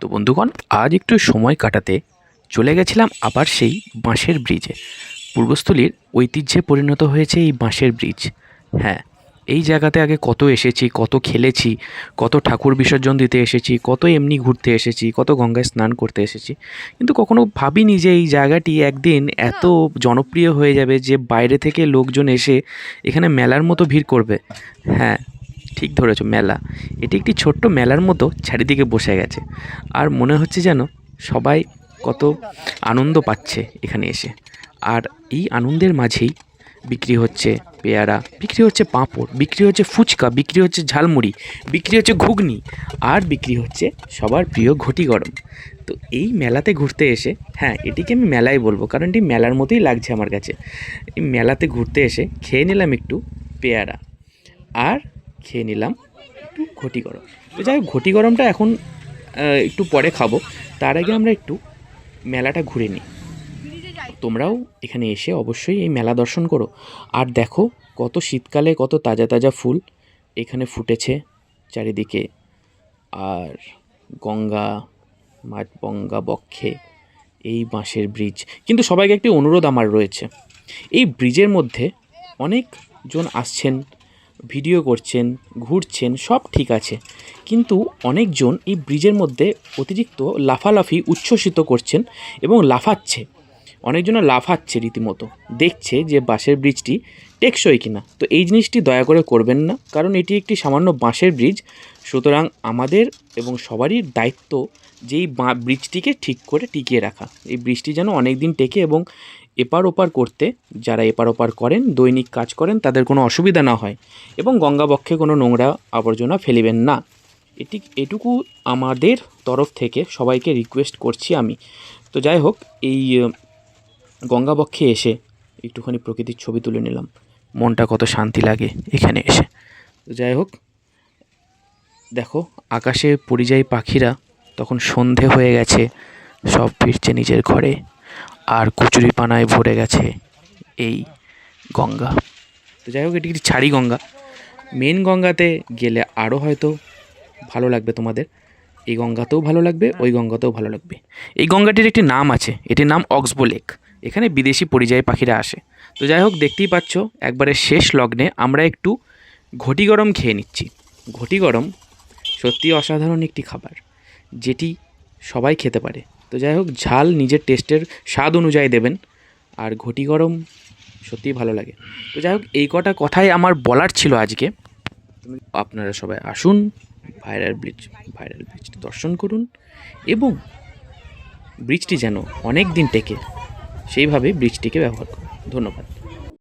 তো বন্ধুগণ, আজ একটু সময় কাটাতে চলে গেছিলাম আবার সেই বাঁশের ব্রিজে। পূর্বস্থলীর ঐতিহ্যে পরিণত হয়েছে এই বাঁশের ব্রিজ। হ্যাঁ এই জায়গাতে আগে কত এসেছি, কত খেলেছি, কত ঠাকুর বিসর্জন দিতে এসেছি, কত এমনি ঘুরতে এসেছি, কত গঙ্গায় স্নান করতে এসেছি। কিন্তু কখনো ভাবিনি যে এই জায়গাটি একদিন এত জনপ্রিয় হয়ে যাবে যে বাইরে থেকে লোকজন এসে এখানে মেলার মতো ভিড় করবে। হ্যাঁ ঠিক ধরেছো, মেলা। এটি একটি ছোট্ট মেলার মতো চারিদিকে বসে গেছে। আর মনে হচ্ছে যেন সবাই কত আনন্দ পাচ্ছে এখানে এসে। আর এই আনন্দের মাঝেই বিক্রি হচ্ছে পেয়ারা, বিক্রি হচ্ছে পাঁপড়, বিক্রি হচ্ছে ফুচকা, বিক্রি হচ্ছে ঝালমুড়ি, বিক্রি হচ্ছে ঘুগনি, আর বিক্রি হচ্ছে সবার প্রিয় ঘটি গরম। তো এই মেলাতে ঘুরতে এসে হ্যাঁ এটিকে আমি মেলাই বলব, কারণ এটি মেলার মতোই লাগছে আমার কাছে। এই মেলাতে ঘুরতে এসে খেয়ে নিলাম একটু পেয়ারা। আর খেয়ে নিলাম। একটু ঘটি গরম। তো যাই হোক, ঘটি গরমটা এখন একটু পরে খাব। তার আগে আমরা একটু মেলাটা ঘুরে নিই। তোমরাও এখানে এসে অবশ্যই এই মেলা দর্শন করো। আর দেখো, কত শীতকালে কত তাজা তাজা ফুল এখানে ফুটেছে চারিদিকে। আর গঙ্গা, মাঠ গঙ্গা বক্ষে, এই বাঁশের ব্রিজ। কিন্তু সবাইকে একটি অনুরোধ আমার রয়েছে। এই ব্রিজের মধ্যে অনেকজন আসছেন। ভিডিও করছেন, ঘুরছেন, সব ঠিক আছে। কিন্তু অনেকজন এই ব্রিজের মধ্যে অতিরিক্ত লাফালাফি উচ্ছ্বসিত করছেন এবং লাফাচ্ছে। অনেকজন লাফাচ্ছে রীতিমতো। দেখছে যে বাঁশের ব্রিজটি টেকসই কিনা। তো এই জিনিসটি দয়া করে করবেন না, কারণ এটি একটি সামান্য বাঁশের ব্রিজ। সুতরাং আমাদের এবং সবারই দায়িত্ব যে এই ব্রিজটিকে ঠিক করে টিকিয়ে রাখা। এই ব্রিজটি যেন অনেক দিন টেকে এবং এপার ওপার করতে, যারা এপার ওপার করেন, দৈনিক কাজ করেন, তাদের কোনো অসুবিধা না হয় এবং গঙ্গাবক্ষে কোনো নোংরা আবর্জনা ফেলিবেন না। এটি, এটুকু আমাদের তরফ থেকে সবাইকে রিকোয়েস্ট করছি আমি। তো যাই হোক, এই গঙ্গাবক্ষে এসে একটুখানি প্রকৃতির ছবি তুলে নিলাম। মনটা কত শান্তি লাগে এখানে এসে। তো যাই হোক, দেখো, আকাশে পরিযায়ী পাখিরা তখন সন্ধে হয়ে গেছে, সব ফিরছে নিজের ঘরে। আর কচুরিপানায় ভরে গেছে এই গঙ্গা। তো যাই হোক, এটি একটি ছাড়ি গঙ্গা। মেন গঙ্গাতে গেলে আরও হয়তো ভালো লাগবে তোমাদের। এই গঙ্গাতেও ভালো লাগবে, ওই গঙ্গাতেও ভালো লাগবে। এই গঙ্গাটির একটি নাম আছে, এটির নাম অক্সবো লেক। এখানে বিদেশি পরিযায়ী পাখিরা আসে। তো যাই হোক, দেখতেই পাচ্ছ, একবারে শেষ লগ্নে আমরা একটু ঘটি গরম খেয়ে নিচ্ছি। ঘটি গরম সত্যি অসাধারণ একটি খাবার, যেটি সবাই খেতে পারে। তো যাই হোক, ঝাল নিজের টেস্টের স্বাদ অনুযায়ী দেবেন। আর ঘটি গরম সত্যিই ভালো লাগে। তো যাই হোক, এই কটা কথাই আমার বলার ছিল আজকে। আপনারা সবাই আসুন ভাইরাল ব্রিজ ভাইরাল ব্রিজটি দর্শন করুন এবং ব্রিজটি যেন অনেক দিন টেকে, সেইভাবে ব্রিজটিকে ব্যবহার করুন। ধন্যবাদ।